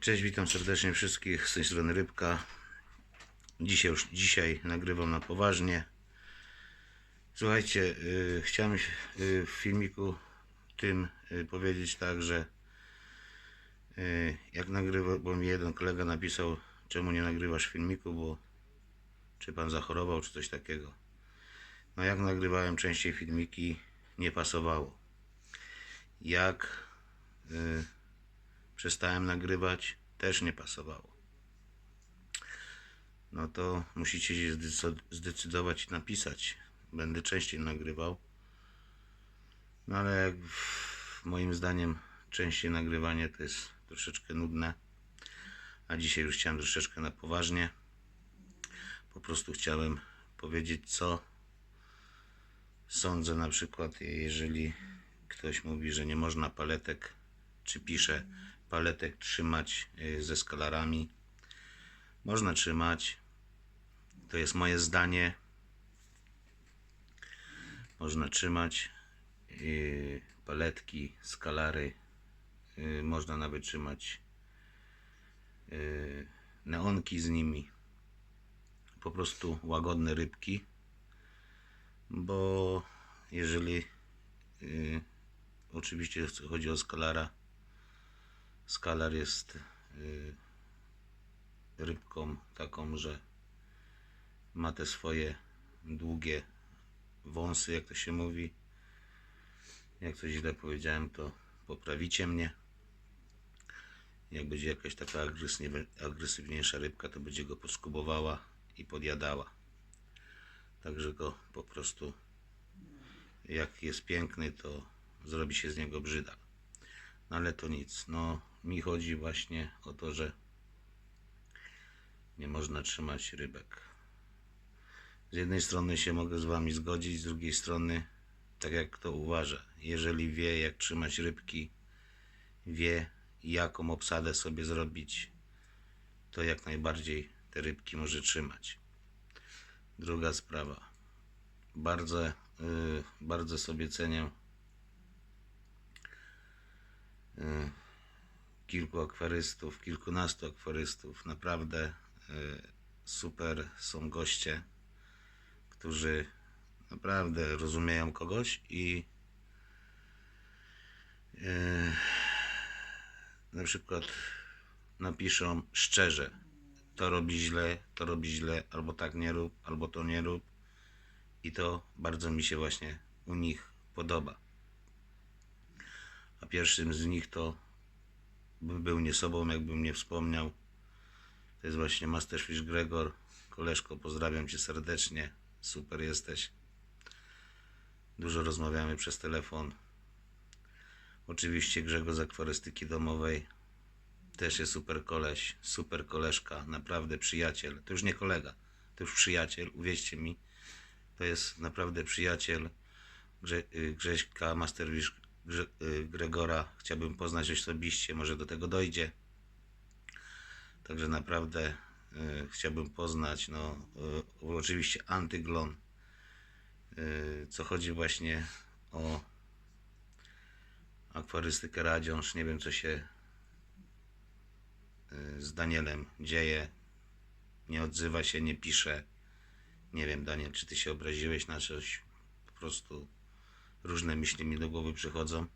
Cześć, witam serdecznie wszystkich z tej strony Rybka. Dzisiaj już dzisiaj nagrywam na poważnie. Słuchajcie, y, chciałem się, y, w filmiku tym y, powiedzieć tak, że y, jak nagrywa, bo mi jeden kolega napisał, czemu nie nagrywasz filmiku, bo czy pan zachorował, czy coś takiego. No jak nagrywałem częściej filmiki, nie pasowało. Jak y, przestałem nagrywać, też nie pasowało. No to musicie się zdecy- zdecydować i napisać. Będę częściej nagrywał. No ale moim zdaniem częściej nagrywanie to jest troszeczkę nudne. A dzisiaj już chciałem troszeczkę na poważnie. Po prostu chciałem powiedzieć co sądzę na przykład, jeżeli ktoś mówi, że nie można paletek, czy pisze paletek trzymać y, ze skalarami. Można trzymać. To jest moje zdanie. Można trzymać y, paletki, skalary. y, Można nawet trzymać neonki z nimi. Po prostu łagodne rybki. Bo jeżeli oczywiście chodzi o skalara, skalar jest y, rybką taką, że ma te swoje długie wąsy, jak to się mówi. Jak coś źle powiedziałem, to poprawicie mnie. Jak będzie jakaś taka agresywnie- agresywniejsza rybka, to będzie go poskubowała i podjadała. Także go po prostu, jak jest piękny, to zrobi się z niego brzydal. No ale to nic. No, mi chodzi właśnie o to, że nie można trzymać rybek. Z jednej strony się mogę z wami zgodzić, z drugiej strony tak jak kto uważa. Jeżeli wie jak trzymać rybki, wie jaką obsadę sobie zrobić, to jak najbardziej te rybki może trzymać. Druga sprawa. Bardzo, yy, bardzo sobie cenię yy, kilku akwarystów, kilkunastu akwarystów. Naprawdę yy, super są goście, którzy naprawdę rozumieją kogoś i yy, na przykład napiszą szczerze, to robi źle, to robi źle, albo tak nie rób, albo to nie rób. I to bardzo mi się właśnie u nich podoba. A pierwszym z nich to bym był nie sobą, jakbym nie wspomniał. To jest właśnie Masterfish Gregor. Koleżko, pozdrawiam cię serdecznie. Super jesteś. Dużo rozmawiamy przez telefon. Oczywiście Grzegorz z akwarystyki domowej. Też jest super koleś, super koleżka, naprawdę przyjaciel. To już nie kolega, to już przyjaciel, uwierzcie mi. To jest naprawdę przyjaciel Grze, y, Grześka, Masterwish Grze, y, Gregora. Chciałbym poznać osobiście, może do tego dojdzie. Także naprawdę y, chciałbym poznać, no y, oczywiście Antyglon, y, co chodzi właśnie o akwarystykę Radziąż. Nie wiem, co się y, z Danielem dzieje. Nie odzywa się, nie pisze. Nie wiem, Daniel, czy ty się obraziłeś na coś? Po prostu różne myśli mi do głowy przychodzą.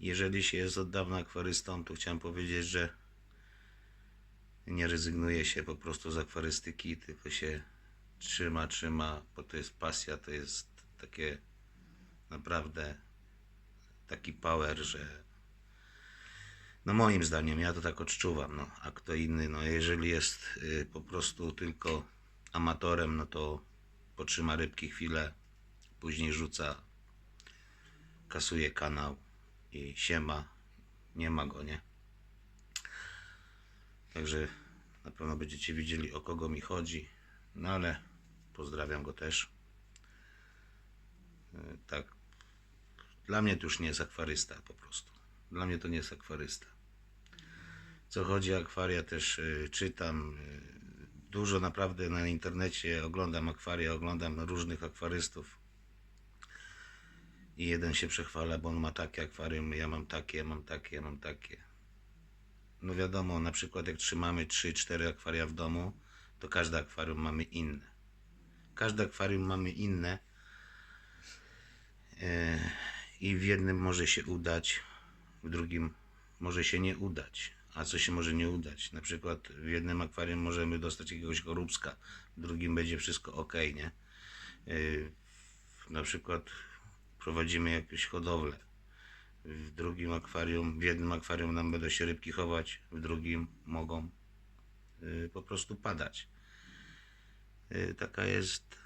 Jeżeli się jest od dawna akwarystą, to chciałem powiedzieć, że nie rezygnuje się po prostu z akwarystyki, tylko się trzyma, trzyma, bo to jest pasja, to jest takie naprawdę taki power, że no moim zdaniem, ja to tak odczuwam, no, a kto inny, no jeżeli jest y, po prostu tylko amatorem, no to potrzyma rybki chwilę, później rzuca, kasuje kanał i siema, nie ma go, nie? Także na pewno będziecie widzieli o kogo mi chodzi, no ale pozdrawiam go też. Y, Tak, dla mnie to już nie jest akwarysta po prostu. Dla mnie to nie jest akwarysta. Co chodzi o akwaria też y, czytam. y, dużo naprawdę na internecie oglądam akwaria, oglądam różnych akwarystów. I jeden się przechwala, bo on ma takie akwarium, ja mam takie, ja mam takie, ja mam takie. no wiadomo, na przykład jak trzymamy 3-4 akwaria w domu, to każde akwarium mamy inne. Każde akwarium mamy inne e, i w jednym może się udać, w drugim może się nie udać. A co się może nie udać? Na przykład w jednym akwarium możemy dostać jakiegoś choróbska, w drugim będzie wszystko ok, nie? Yy, Na przykład prowadzimy jakąś hodowlę. W drugim akwarium, w jednym akwarium nam będą się rybki chować, w drugim mogą yy, po prostu padać. Yy, Taka jest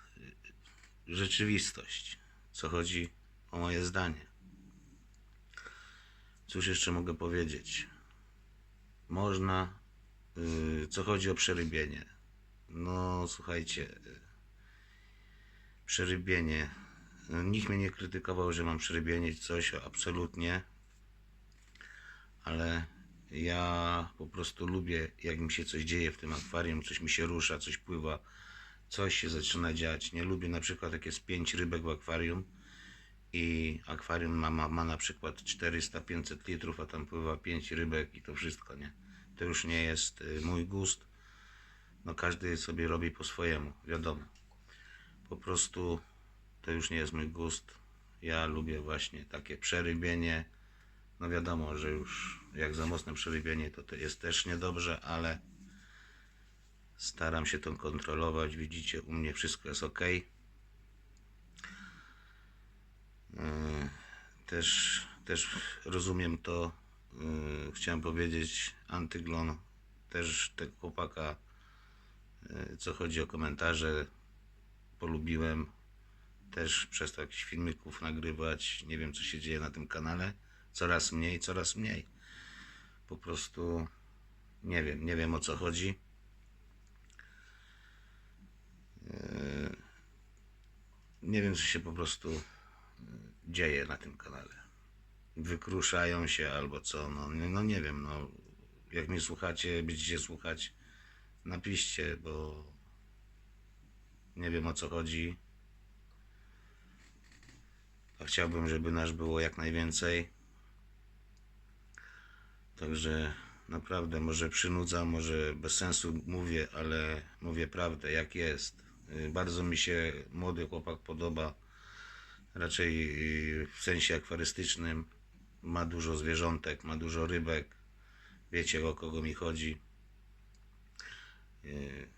rzeczywistość, co chodzi o moje zdanie. Cóż jeszcze mogę powiedzieć? Można, yy, co chodzi o przerybienie. No, słuchajcie, przerybienie. No, Nikt mnie nie krytykował, że mam przerybienie czy coś, absolutnie. Ale ja po prostu lubię, jak mi się coś dzieje w tym akwarium, coś mi się rusza, coś pływa, coś się zaczyna dziać. Nie lubię na przykład, jak jest pięć rybek w akwarium i akwarium ma, ma, ma na przykład 400-500 litrów, a tam pływa 5 rybek i to wszystko, nie? To już nie jest y, mój gust. No każdy sobie robi po swojemu, wiadomo. Po prostu to już nie jest mój gust. Ja lubię właśnie takie przerybienie. No wiadomo, że już jak za mocne przerybienie to, to jest też niedobrze, ale staram się to kontrolować. Widzicie, u mnie wszystko jest ok. też, też rozumiem to, yy, chciałem powiedzieć, Antyglon, też tego chłopaka, yy, co chodzi o komentarze, polubiłem, też przestał jakichś filmików nagrywać, nie wiem co się dzieje na tym kanale, coraz mniej, coraz mniej, po prostu nie wiem, nie wiem o co chodzi. Yy, nie wiem co się po prostu dzieje na tym kanale. Wykruszają się albo co, no, no nie wiem, no jak mnie słuchacie, będziecie słuchać, napiszcie, bo nie wiem o co chodzi. Chciałbym, żeby nasz było jak najwięcej. Także naprawdę może przynudzam, może bez sensu mówię, ale mówię prawdę, jak jest. Y, Bardzo mi się młody chłopak podoba raczej y, w sensie akwarystycznym. Ma dużo zwierzątek, ma dużo rybek. Wiecie o kogo mi chodzi. Y,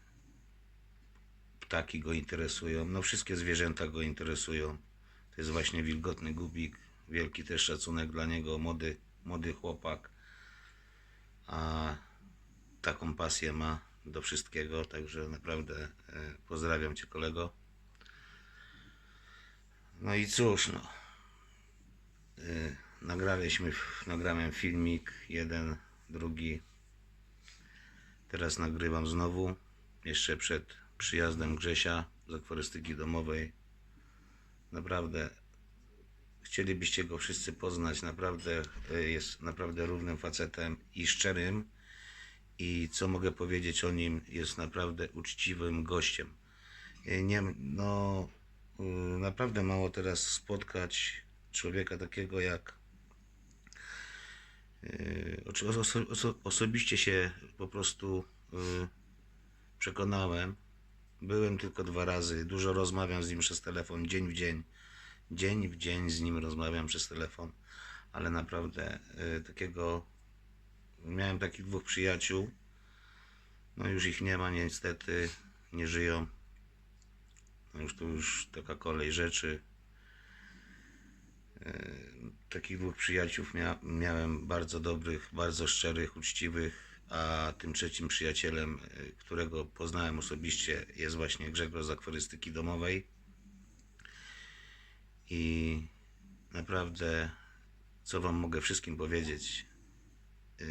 Ptaki go interesują. No wszystkie zwierzęta go interesują. Jest właśnie wilgotny gubik. Wielki też szacunek dla niego. Młody, młody chłopak. A taką pasję ma do wszystkiego. Także naprawdę e, pozdrawiam Cię kolego. No i cóż, no. Yy, nagraliśmy, nagrałem filmik, jeden, drugi. Teraz nagrywam znowu, jeszcze przed przyjazdem Grzesia z akwarystyki domowej. Naprawdę, chcielibyście go wszyscy poznać, naprawdę yy, jest naprawdę równym facetem i szczerym. I co mogę powiedzieć o nim, jest naprawdę uczciwym gościem. Yy, Nie, no, y, naprawdę mało teraz spotkać człowieka takiego jak. oso, oso, osobiście się po prostu przekonałem. Byłem tylko dwa razy. Dużo rozmawiam z nim przez telefon, dzień w dzień. Dzień w dzień z nim rozmawiam przez telefon, ale naprawdę y, takiego. Miałem takich dwóch przyjaciół. No już ich nie ma, niestety. Nie żyją. No już to już taka kolej rzeczy. E, Takich dwóch przyjaciół mia miałem bardzo dobrych, bardzo szczerych, uczciwych, a tym trzecim przyjacielem, e, którego poznałem osobiście, jest właśnie Grzegorz z akwarystyki domowej. I naprawdę, co Wam mogę wszystkim powiedzieć, e,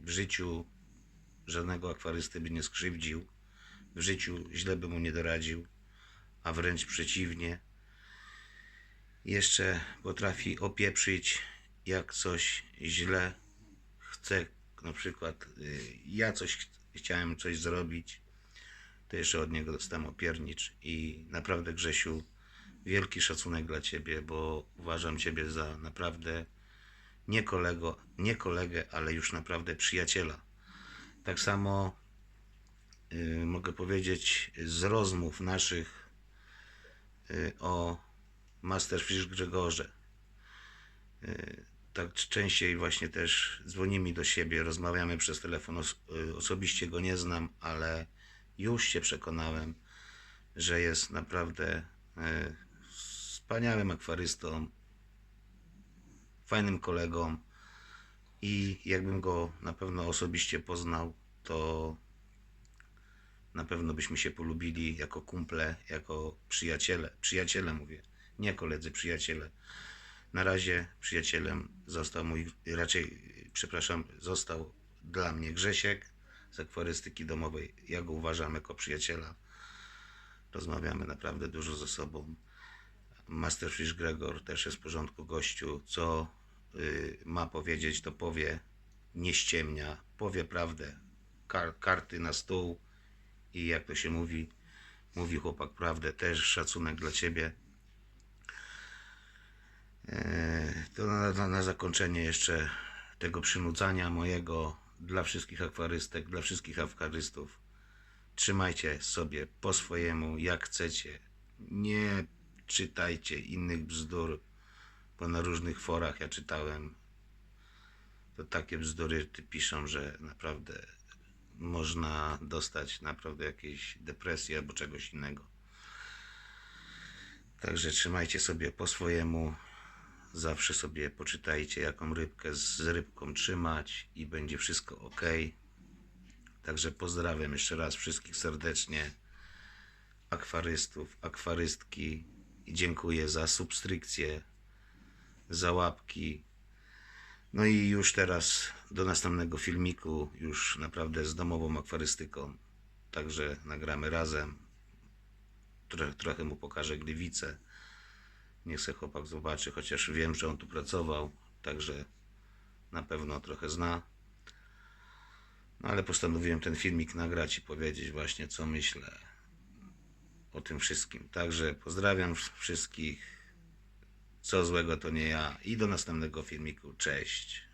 w życiu żadnego akwarysty by nie skrzywdził, w życiu źle by mu nie doradził, a wręcz przeciwnie. Jeszcze potrafi opieprzyć, jak coś źle chce. Na przykład y, ja coś ch- chciałem coś zrobić, to jeszcze od niego dostałem opiernicz i naprawdę Grzesiu, wielki szacunek dla Ciebie, bo uważam Ciebie za naprawdę nie, kolego, nie kolegę, ale już naprawdę przyjaciela. Tak samo y, mogę powiedzieć z rozmów naszych y, o Masterfish Grzegorze. Y, tak częściej właśnie też dzwoni mi do siebie, rozmawiamy przez telefon, os- y, osobiście go nie znam, ale już się przekonałem, że jest naprawdę y, wspaniałym akwarystą, fajnym kolegą i jakbym go na pewno osobiście poznał, to na pewno byśmy się polubili jako kumple, jako przyjaciele. Przyjaciele mówię, nie koledzy, przyjaciele. Na razie przyjacielem został mój, raczej, przepraszam, został dla mnie Grzesiek z akwarystyki domowej. Ja go uważam jako przyjaciela. Rozmawiamy naprawdę dużo ze sobą. Masterfish Gregor też jest w porządku gościu. Co y, ma powiedzieć, to powie, nie ściemnia, powie prawdę. Kar, karty na stół i jak to się mówi, mówi chłopak prawdę. Też szacunek dla ciebie. E, To na, na, zakończenie jeszcze tego przynudzania mojego dla wszystkich akwarystek, dla wszystkich akwarystów. Trzymajcie sobie po swojemu, jak chcecie. Nie czytajcie innych bzdur, bo na różnych forach ja czytałem. To takie bzdury piszą, że naprawdę można dostać naprawdę jakiejś depresji albo czegoś innego. Także trzymajcie sobie po swojemu. Zawsze sobie poczytajcie, jaką rybkę z rybką trzymać i będzie wszystko ok. Także pozdrawiam jeszcze raz wszystkich serdecznie. Akwarystów, akwarystki i dziękuję za subskrypcję, za łapki. No i już teraz do następnego filmiku, już naprawdę z domową akwarystyką. Także nagramy razem. Trochę, trochę mu pokażę gliwice. Niech se chłopak zobaczy, chociaż wiem, że on tu pracował, także na pewno trochę zna. No ale postanowiłem ten filmik nagrać i powiedzieć właśnie, co myślę o tym wszystkim. Także pozdrawiam wszystkich. Co złego to nie ja. I do następnego filmiku. Cześć.